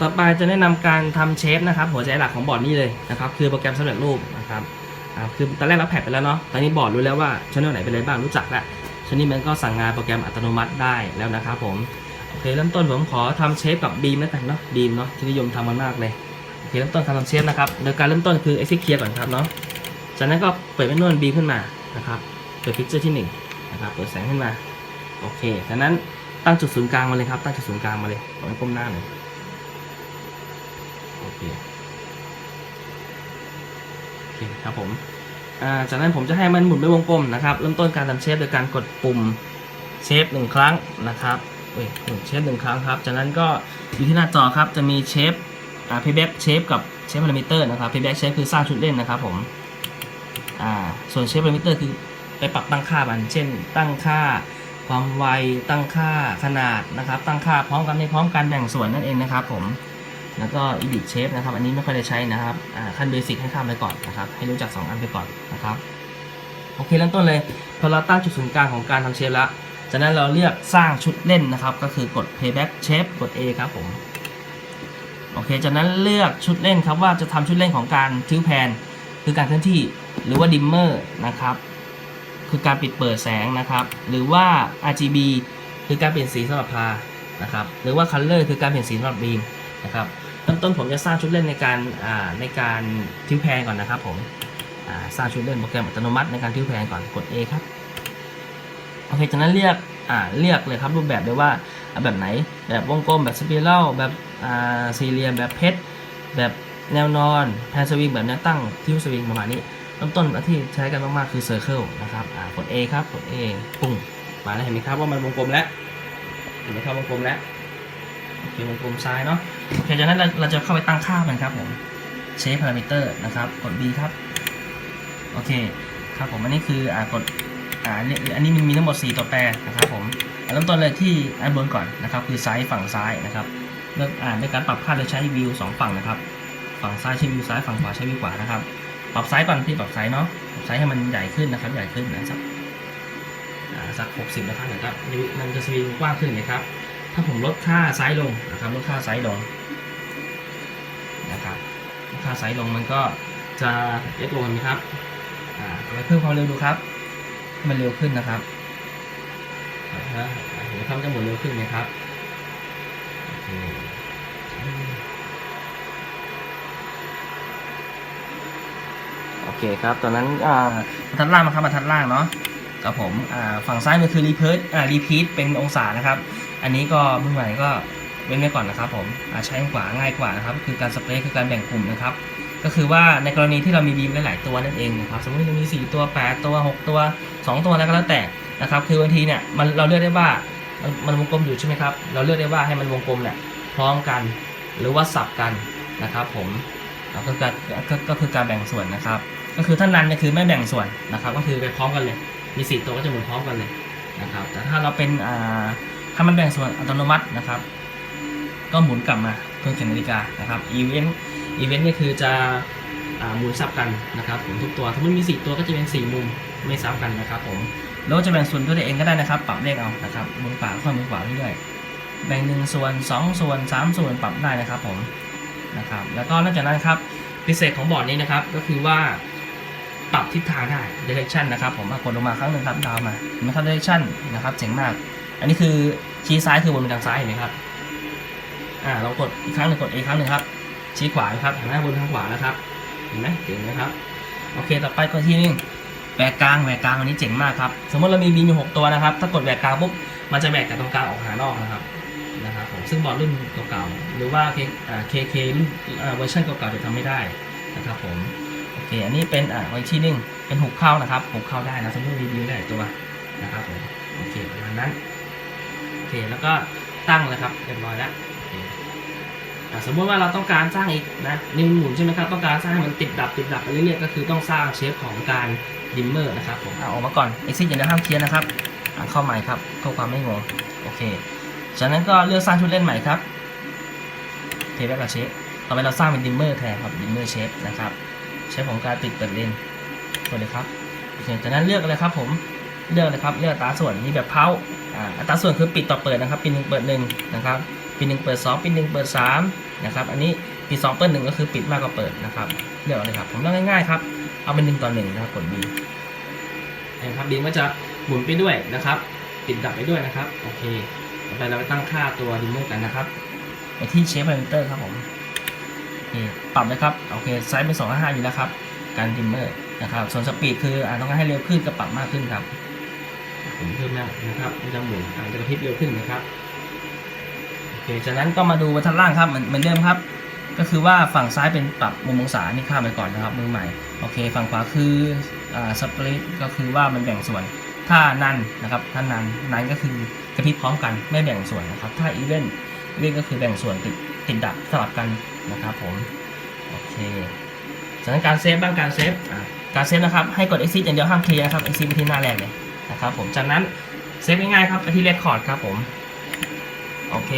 ต่อไปจะแนะนำการทำเชฟนะครับ หัวใจหลักของบอร์ดนี้เลยนะครับ คือโปรแกรมสำเร็จรูปนะครับอ่าคือตอนแรกเราแพ็กไปแล้วเนาะตอนนี้บอร์ดรู้แล้วว่าช่องไหนเป็นอะไรบ้างรู้จักแล้วชนิดมันก็สั่งงานโปรแกรมอัตโนมัติได้แล้วนะครับผมโอเคเริ่มต้นผมขอทำเชฟกับบีมแล้วกันเนาะบีมเนาะที่นิยมทำมันมากเลยโอเคเริ่มต้นการทำเชฟนะครับโดยการเริ่มต้นคือ exit clear ก่อนครับเนาะจากนั้นก็เปิดเมนูบีมขึ้นมานะครับเปิดฟิกเจอร์ที่หนึ่งนะครับเปิดแสงขึ้นมาโอเคจากนั้นตั้งจุดศูนย์กลางมาเลยครับตั้งจุดศูนย์กลางมาเลยขอให้ก้มหน้าหน่อย โอเคโอเคครับผมาจากนั้นผมจะให้มันหมุนเป็นวงกลมนะครับเริ่มต้นการทำเชฟโดยการกดปุ่มเชฟหนึ่งครั้งนะครับเอ้ยหนึ่งเชฟหนึ่งครั้งครับ จากนั้นก็อยู่ที่หน้าจอครับจะมีเชฟอ่า payback shape กับ shape parameter นะครับ payback shape คือสร้างชุดเล่นนะครับผมอ่าส่วน shape parameter คือไปปรับตั้งค่ามัน เช่น ตั้งค่าความไวตั้งค่าขนาดนะครับ ตั้งค่าพร้อมกันไม่พร้อมกันแบ่งส่วนนั่นเองนะครับผม แล้วก็ edit shape นะครับ อันนี้ไม่ค่อยได้ใช้นะครับขั้นเบสิกให้ข้ามไปก่อนนะครับ ให้รู้จัก 2 อันไปก่อนนะครับ โอเคเริ่มต้นเลย พอเราตั้งจุดศูนย์กลางของการทำเชฟแล้ว จากนั้นเราเลือกสร้างชุดเล่นนะครับ ก็คือกด playback shape กด A ครับผม โอเค จากนั้นเลือกชุดเล่นครับว่าจะทำชุดเล่นของการทิ้วแพนคือการเคลื่อนที่หรือว่าดิมเมอร์นะครับ คือการปิดเปิดแสงนะครับ หรือว่า RGB คือการเปลี่ยนสีสำหรับพานะครับ หรือว่า Color คือการเปลี่ยนสีสำหรับบีมนะครับ เริ่มต้นผมจะสร้างชุดเล่นในการในการทิ้วแพนก่อนนะครับผมสร้างชุดเล่นโปรแกรมอัตโนมัติในการทิ้วแพนก่อนกด A ครับโอเคจากนั้นเรียกเรียกเลยครับรูปแบบเลยว่าแบบไหนแบบวงกลมแบบสเปรัลแบบสี่เหลี่ยมแบบเพชรแบบแนวนอนแพนสวิงแบบแนวตั้งทิ้วสวิงประมาณนี้เริ่มต้นที่ใช้กันมากๆคือ Circle นะครับกด A ครับกด A ปุ้งมาแล้วเห็นไหมครับว่ามันวงกลมแล้วเห็นไหมครับวงกลมแล้ว โอเควงกลมซ้ายเนาะโอเคจากนั้นเราเราจะเข้าไปตั้งค่ามันครับผม Shape Parameter นะครับ กด B ครับ โอเคครับผมอันนี้คืออ่ากดอ่าอันนี้อันนี้มันมีทั้งหมด 4 ตัวแปรนะครับผมเริ่มต้นเลยที่อันบนก่อนนะครับ คือไซ้ายฝั่งซ้ายนะครับเลือกอ่านในการปรับค่าโดยใช้วิวสองฝั่งนะครับ ฝั่งซ้ายใช้วิวซ้ายฝั่งขวาใช้วิวขวานะครับ ปรับไซส์ก่อนพี่ปรับไซส์เนาะปรับไซส์ให้มันใหญ่ขึ้นนะครับ ใหญ่ขึ้นนะสักอ่าสัก60นะครับเดี๋ยวครับมันจะสวิงกว้างขึ้นนะครับ ถ้าผมลดค่าไซส์ลงนะครับลดค่าไซส์ลงนะครับลดค่าไซส์ลงมันก็จะเล็กลงนไหมครับอ่าไปเพิ่มความเร็วดูครับ มันเร็วขึ้นนะครับอ่าฮะเห็นไหมครับจะหมุนเร็วขึ้นไหมครับโอเคโอเคครับตอนนั้นอ่าบรรทัดล่างมาครับบรรทัดล่างเนาะครับผมอ่าฝั่งซ้ายมือคือรีเพิร์อ่ารีพีทเป็นองศานะครับ อันนี้ก็มือใหม่ก็เว้นไว้ก่อนนะครับผมอ่าใช้ขวาง่ายกว่านะครับคือการสเปรย์คือการแบ่งกลุ่มนะครับ ก็คือว่าในกรณีที่เรามีบีมหลาย ๆ ตัวนั่นเองนะครับสมมติเรามี 4 ตัว 8 ตัว 6 ตัว 2 ตัวแล้วก็แล้วแต่นะครับ คือบางทีเนี่ยมันเราเลือกได้ว่ามันมันวงกลมอยู่ใช่ไหมครับ เราเลือกได้ว่าให้มันวงกลมเนี่ยพร้อมกันหรือว่าสับกันนะครับผมแล้วก็การก็ก็คือการแบ่งส่วนนะครับ ก็คือถ้านันเนี่ยคือไม่แบ่งส่วนนะครับ ก็คือไปพร้อมกันเลย มี 4 ตัวก็จะหมุนพร้อมกันเลยนะครับ แต่ถ้าเราเป็นอ่า ถ้ามันแบ่งส่วนอัตโนมัตินะครับ ก็หมุนกลับมาเพื่อเข็มนาฬิกานะครับอีเวนต์อีเวนต์นี่คือจะหมุนซับกันนะครับผมทุกตัวถ้ามันมี 4 ตัวก็จะเป็น 4 มุมไม่ซ้ำกันนะครับผมแล้วจะแบ่งส่วนด้วยตัวเองก็ได้นะครับ ปรับเลขเอานะครับมุนขวาค่อยมุนขวาเรื่อยๆแบ่ง 1 ส่วน 2 ส่วน 3 ส่วนปรับได้นะครับผมนะครับแล้วก็นอกจากนั้นครับพิเศษของบอร์ดนี้นะครับก็คือว่าปรับทิศทางได้ direction นะครับผมมากดลงมาครั้งหนึ่งครับดาวมาเห็นไหมครับ direction นะครับเจ๋งมาก อันนี้คือชี้ซ้ายคือวนไปทางซ้ายเห็นไหมครับ อ่า เรากดอีกครั้งหนึ่งกด A ครั้งหนึ่งครับ ชี้ขวาครับหันหน้าบนทางขวานะครับ เห็นไหมเจ๋งไหมครับ โอเค ต่อไปกดที่นี่แหวกกลางแหวกกลางอันนี้เจ๋งมากครับ สมมติเรามีบีมอยู่หกตัวนะครับ ถ้ากดแหวกกลางปุ๊บ มันจะแหวกจากตรงกลางออกหานอกนะครับ นะครับผม ซึ่งบอร์ดรุ่นเก่าๆ หรือว่าเคเคเครุ่นเวอร์ชันเก่าๆจะทำไม่ได้นะครับผม โอเค อันนี้เป็นอ่าไว้ที่นิ่งเป็นหุบเข้านะครับหุบเข้าได้นะสมมติมีบีมได้ตัวนะครับผม โอเคประมาณนั้น เคแล้วก็ตั้งเลยครับเรียบร้อยแล้วสมมติว่าเราต้องการสร้างอีกนะนี่มันหมุนใช่ไหมครับต้องการสร้างให้มันติดดับติดดับไปเรื่อยๆก็คือต้องสร้างเชฟของการดิมเมอร์นะครับผมเอาออกมาก่อน exit อย่าได้ห้ามเคลียร์นะครับอะเข้าใหม่ครับเพื่อความไม่งงโอเคจากนั้นก็เลือกสร้างชุดเล่นใหม่ครับเทปกับเชฟต่อไปเราสร้างเป็นดิมเมอร์แทนครับดิมเมอร์เชฟนะครับเชฟของการปิดเปิดเลนกดเลยครับโอเคจากนั้นเลือกเลยครับผม เลือกเลยครับเลือกอัตราส่วนมีแบบเพาอ่าอัตราส่วนคือปิดต่อเปิดนะครับปิดหนึ่งเปิดหนึ่งนะครับปิดหนึ่งเปิดสองปิดหนึ่งเปิดสามนะครับอันนี้ปิด2เปิดหนึ่งก็คือปิดมากกว่าเปิดนะครับเลือกเอาเลยครับผมเลือกง่ายๆครับเอาเป็นหนึ่งต่อหนึ่งนะครับกด B นะครับดีมก็จะหมุนไปด้วยนะครับ ปิดดับไปด้วยนะครับโอเคต่อไปเราไปตั้งค่าตัวดิมเมอร์กันนะครับไปที่เชฟพารามิเตอร์ครับผมโอเคปรับเลยครับโอเคไซส์เป็น2 5 5อยู่แล้วครับการดิมเมอร์นะครับส่วนสปีดคืออ่าต้องการให้เร็วขึ้นก็ปรับมากขึ้นครับ ผมเพิ่มมากนะครับมันจะหมุนอาจจะกระพริบเร็วขึ้นนะครับโอเคจากนั้นก็มาดูบรรทัดล่างครับเหมือนเหมือนเดิมครับ ก็คือว่าฝั่งซ้ายเป็นปรับมุมองศานี่ข้ามไปก่อนนะครับมือใหม่โอเค ฝั่งขวาคืออ่าสปริตก็คือว่ามันแบ่งส่วนถ้านันนะครับถ้านันนันก็คือกระพริบพร้อมกันไม่แบ่งส่วนนะครับ ถ้าอีเวนต์อีเวนก็คือแบ่งส่วนติดติดดับสลับกันนะครับผมโอเคจากนั้นการเซฟบ้างการเซฟการเซฟนะครับให้กด exit อย่างเดียวห้ามเคลียร์ครับ exit ไปที่หน้าแรกเลย นะครับผมจากนั้นเซฟง่ายๆครับไปที่ record ครับผมโอเค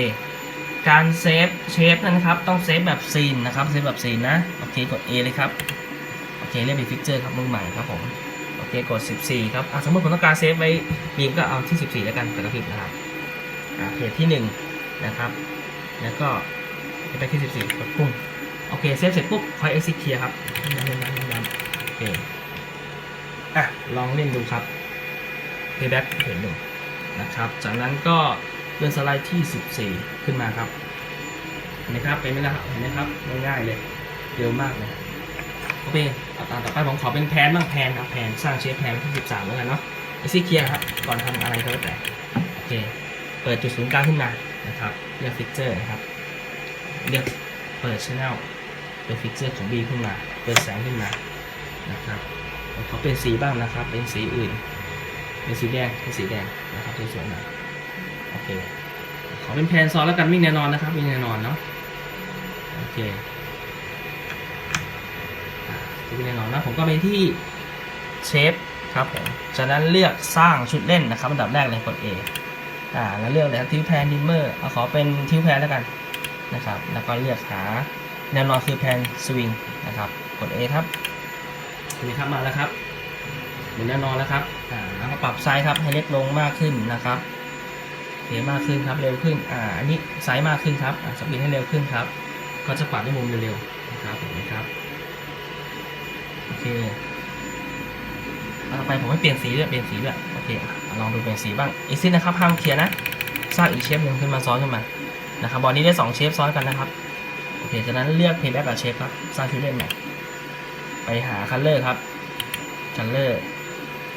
การเซฟเชฟนะครับต้องเซฟแบบซีนนะครับเซฟแบบซีนนะโอเคกด A เลยครับโอเคเรียกเป็นฟิกเจอร์ครับมือใหม่ครับผมโอเคกด 14 ครับอะสมมติผมต้องการเซฟไว้บีมก็เอาที่ 14 แล้วกันกระพริบนะครับอะเพจที่ 1 นะครับ แล้วก็ไปที่ 14 กดปุ่มโอเคเซฟเสร็จปุ๊บคอย exit เคลียครับโอเคอะลองเล่นดูครับ payback เพจหนึ่งนะครับ จากนั้นก็เลื่อนสไลด์ที่ 14 ขึ้นมาครับเห็นไหมครับเป็นไหมล่ะเห็นไหมครับง่ายๆเลยเร็วมากเลยโอเคเอาตามต่อไปผมขอเป็นแพนบ้างแพนครับแพนสร้างเชฟแพนที่ 13 แล้วกันเนาะไอซี่เคลียร์ครับ ก่อนทำอะไรก็แล้วแต่โอเค เปิดจุดศูนย์กลางขึ้นมานะครับเลือกฟิกเจอร์นะครับเลือกเปิดช anel เป็นฟิกเจอร์ของ B ขึ้นมา เปิดแสงขึ้นมานะครับขอเป็นสีบ้างนะครับ เป็นสีอื่น เป็นสีแดงเป็นสีแดงนะครับสวยๆหน่อยโอเคขอเป็นแพนซ้อนแล้วกันวิ่งแน่นอนนะครับวิ่งแน่นอนเนาะโอเคจะเป็นแน่นอนนะผมก็ไปที่เชฟครับผมจากนั้นเลือกสร้างชุดเล่นนะครับอันดับแรกเลยกด A อ่าแล้วเลือกเลยทิวแพนดิมเมอร์เอาขอเป็นทิวแพนแล้วกันนะครับแล้วก็เลือกหาแนวนอนคือแพนสวิงนะครับกด A ครับเห็นไหมครับมาแล้วครับเหมือนแนวนอนแล้วครับอ่า ปรับไซส์ครับให้เล็กลงมากขึ้นนะครับเห็นมากขึ้นครับเร็วขึ้นอ่าอันนี้ไซส์มากขึ้นครับอ่าสปีดให้เร็วขึ้นครับ ก็จะปรับในมุมเร็วๆนะครับเห็นไหมครับโอเคต่อไปผมให้เปลี่ยนสีด้วยเปลี่ยนสีด้วยโอเคลองดูเปลี่ยนสีบ้างอีกซินะครับห้ามเคลียร์นะสร้างอีกเชฟหนึ่งขึ้นมาซ้อนขึ้นมานะครับบอลนี้ได้2เชฟซ้อนกันนะครับโอเคจากนั้นเลือก payback กับเชฟครับสร้างชื่อเล่นใหม่ไปหา color ครับ color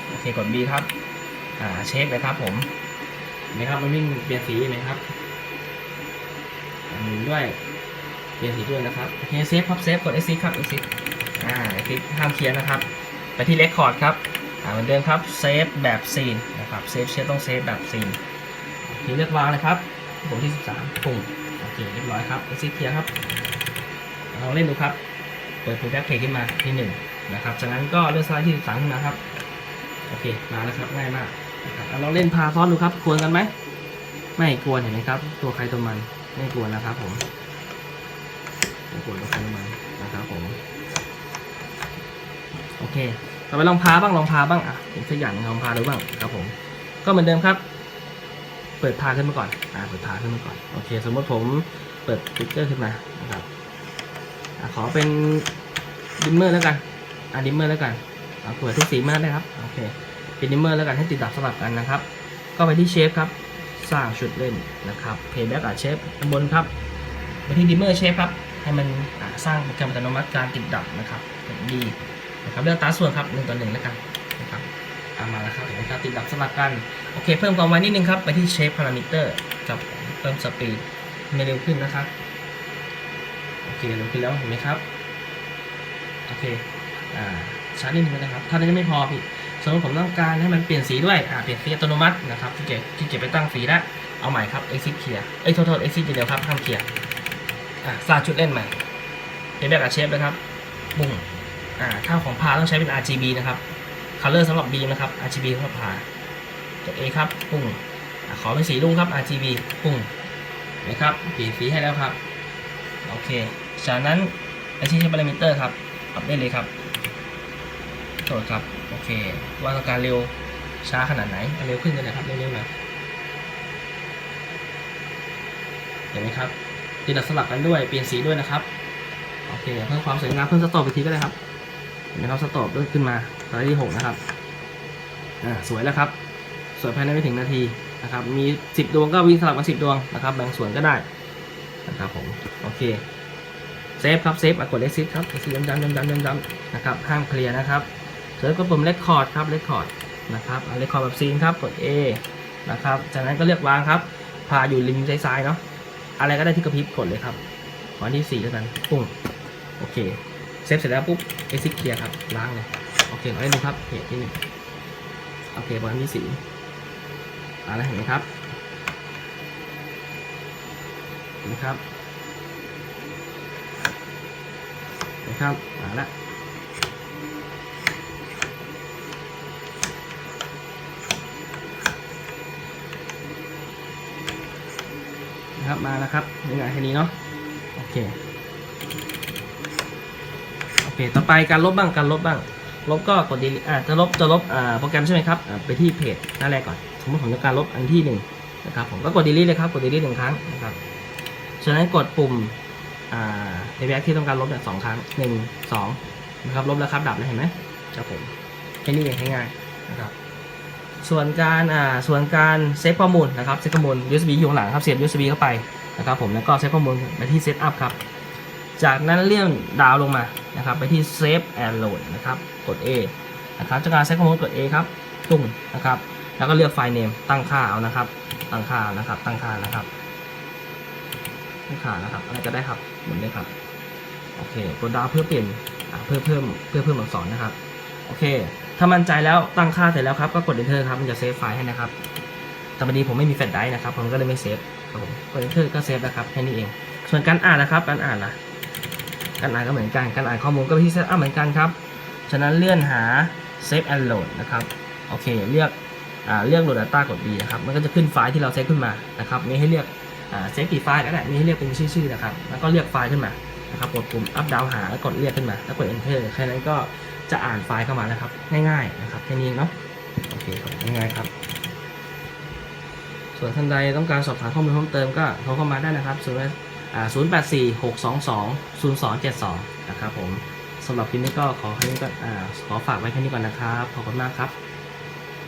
โอเคกด B ครับ อ่าเชฟเลยครับผมนไหมครับมันวิ่งเปลี่ยนสีไหมครับหมุนด้วยเปลี่ยนสีด้วยนะครับโอเคเซฟครับเซฟกด exit ครับ exit อ่า exit ห้ามเคลียร์นะครับ ไปที่ record ครับอ่าเหมือนเดิมครับเซฟแบบซีนนะครับเซฟเชฟต้องเซฟแบบซีนทีเลือกวางเลยครับผมที่ 13ปุ่มโอเคเรียบร้อยครับ exit เคลียร์ครับลองเล่นดูครับ เปิด playback page ขึ้นมาที่1นะครับจากนั้นก็เลือนสไลด์ที่ 13ขึ้นมาครับ โอเค มาแล้วครับง่ายมาก ลองเล่นพาซ้อนดูครับ ควรกันไหม ไม่ควรเห็นไหมครับ ตัวใครตัวมัน ไม่ควรนะครับ ผม ไม่ควรตัวใครตัวมันนะครับผม โอเค ต่อไปลองพาบ้าง ลองพาบ้างอะผมสักอย่างลองพาดูบ้างครับผม ก็เหมือนเดิมครับ เปิดพาขึ้นมาก่อน อ่า เปิดพาขึ้นมาก่อน โอเค สมมติผมเปิดติ๊กเกอร์ขึ้นมานะครับอะขอเป็นดิมเมอร์แล้วกัน อะดิมเมอร์แล้วกันเอาเปิดทุกสีมาได้ครับ โอเค เป็นดิมเมอร์แล้วกันให้ติดดับสลับกันนะครับ ก็ไปที่เชฟครับสร้างชุดเล่นนะครับเพย์แบ็กอะเชฟบนครับไปที่ดิมเมอร์เชฟครับให้มันสร้างโปรแกรมอัตโนมัติการติดดับนะครับดีนะครับเลือกตาส่วนครับหนึ่งต่อหนึ่งแล้วกันนะครับเอามาแล้วครับเห็นไหมครับติดดับสลับกันโอเค เพิ่มความไวนิดนึงครับ ไปที่เชฟพารามิเตอร์กับเพิ่มสปีดให้เร็วขึ้นนะครับโอเคเร็วขึ้นแล้วเห็นไหมครับโอเคอ่าชาร์จนิดนึงนะครับ ถ้านั้ไม่พอพี่ สมมติผมต้องการให้มันเปลี่ยนสีด้วย อ่าเปลี่ยนสีอัตโนมัตินะครับที่เก็บที่เก็บไปตั้งสีแล้วเอาใหม่ครับ exit เคลียร์เอ้ยโทษโทษ exit เดียวครับห้ามเคลียร์อ่าสร้างชุดเล่นใหม่เป็นแบบกับเชฟเลยครับ บุ้งอ่าถ้าของพาต้องใช้เป็น RGB นะครับ color สำหรับ B นะครับ RGB สำหรับพากด A ครับ ปุ้งอ่าขอเป็นสีรุ่งครับ RGB ปุ้งนะครับเปลี่ยนสีให้แล้วครับ โอเค จากนั้นไอที่ใช้พารามิเตอร์ครับปรับได้เลยครับโทษครับ เคว่าต้องการเร็วช้าขนาดไหนเร็วขึ้นกันนะครับเร็วๆหน่อยเห็นไหมครับตคือดัดสลับกันด้วยเปลี่ยนสีด้วยนะครับโอเคเพิ่มความสวยงามเพิ่มสโตปอีกทีก็ได้ครับเห็นไหมครับสโตปเริ่มขึ้นมาตอนที่หกนะครับอ่าสวยแล้วครับ สวยภายในไม่ถึงนาทีนะครับ มี10ดวงก็วิ่งสลับกัน10ดวงนะครับแบ่งส่วนก็ได้นะครับผมโอเคเซฟครับเซฟอะกด exit ครับ exit ย้ำๆย้ำๆย้ำๆนะครับห้ามเคลียร์นะครับ เสร็จก็ปุ่ม record ครับ record นะครับอะ record แบบซีนครับ กด A นะครับ จากนั้นก็เลือกวางครับ พาอยู่ริมซ้ายๆเนาะ อะไรก็ได้ที่กระพริบกดเลยครับวันที่ 4 แล้วกัน ปุ้ง โอเค เซฟเสร็จแล้วปุ๊บ exit เคลียร์ครับ ล้างเลย โอเคเราได้ดูครับเพจที่หนึ่งโอเคบอลที่สี่อ่าแล้วเห็นไหมครับเห็นไหมครับเห็นไหมครับมาละ นะครับมาแล้วครับง่ายแค่นี้เนาะโอเคโอเคต่อไปการลบบ้างการลบบ้าง ลบก็กด delete อ่าจะลบจะลบอ่าโปรแกรมใช่ไหมครับอ่าไปที่เพจหน้าแรกก่อนสมมติผมต้องการลบอันที่หนึ่งนะครับผมก็กด delete เลยครับกด delete หนึ่งครั้งนะครับฉะนั้นกดปุ่มอ่าในแบ็กที่ต้องการลบเนี่ยสองครั้งหนึ่งสองนะครับลบแล้วครับดับแล้วเห็นไหมครับผมแค่นี้เองง่ายๆนะครับ ส่วนการอ่าส่วนการเซฟข้อมูลนะครับเซฟข้อมูล USB อยู่หลังครับเสียบ USB เข้าไปนะครับผมแล้วก็เซฟข้อมูลไปที่ Setup ครับจากนั้นเลื่อนดาวลงมานะครับไปที่ Save and Load นะครับกด A นะครับจากการเซฟข้อมูลกด A ครับตุ้งนะครับแล้วก็เลือกไฟล์เนมตั้งค่าเอานะครับตั้งค่านะครับตั้งค่านะครับตั้งค่านะครับอะไรก็ได้ครับหมุนเลยครับโอเคกดดาวเพื่อเปลี่ยนอ่าเพื่อเพิ่มเพื่อเพิ่มอักษรนะครับโอเค ถ้ามั่นใจแล้วตั้งค่าเสร็จแล้วครับก็กด enter ครับมันจะเซฟไฟล์ให้นะครับแต่พอดีผมไม่มีแฟลชไดรฟ์นะครับผมก็เลยไม่เซฟครับผมกด enter ก็เซฟนะครับแค่นี้เอง ส่วนการอ่านนะครับการอ่านนะการอ่านก็เหมือนกันการอ่านข้อมูลก็ไปที่ setup เหมือนกันครับฉะนั้นเลื่อนหา save and load นะครับโอเคเลือกเลือก load data กด B นะครับมันก็จะขึ้นไฟล์ที่เราเซฟขึ้นมานะครับมีให้เลือกเซฟกี่ไฟล์ก็ได้มีให้เลือกเป็นชื่อๆนะครับแล้วก็เลือกไฟล์ขึ้นมานะครับกดปุ่ม up down หาแล้วกดเรียกขึ้นมาแล้วกด enter แค่นั้นก็ จะอ่านไฟล์เข้ามานะครับ ง่ายๆนะครับแค่นี้เนาะโอเคครับง่ายๆครับ ส่วนท่านใดต้องการสอบถามข้อมูลเพิ่มเติมก็โทรเข้ามาได้นะครับศูนย์อ่า084 622 0272นะครับผมสำหรับคลิปนี้ก็ขอแค่นี้ก็อขอฝากไว้แค่นี้ก่อนนะครับ ขอบคุณมากครับ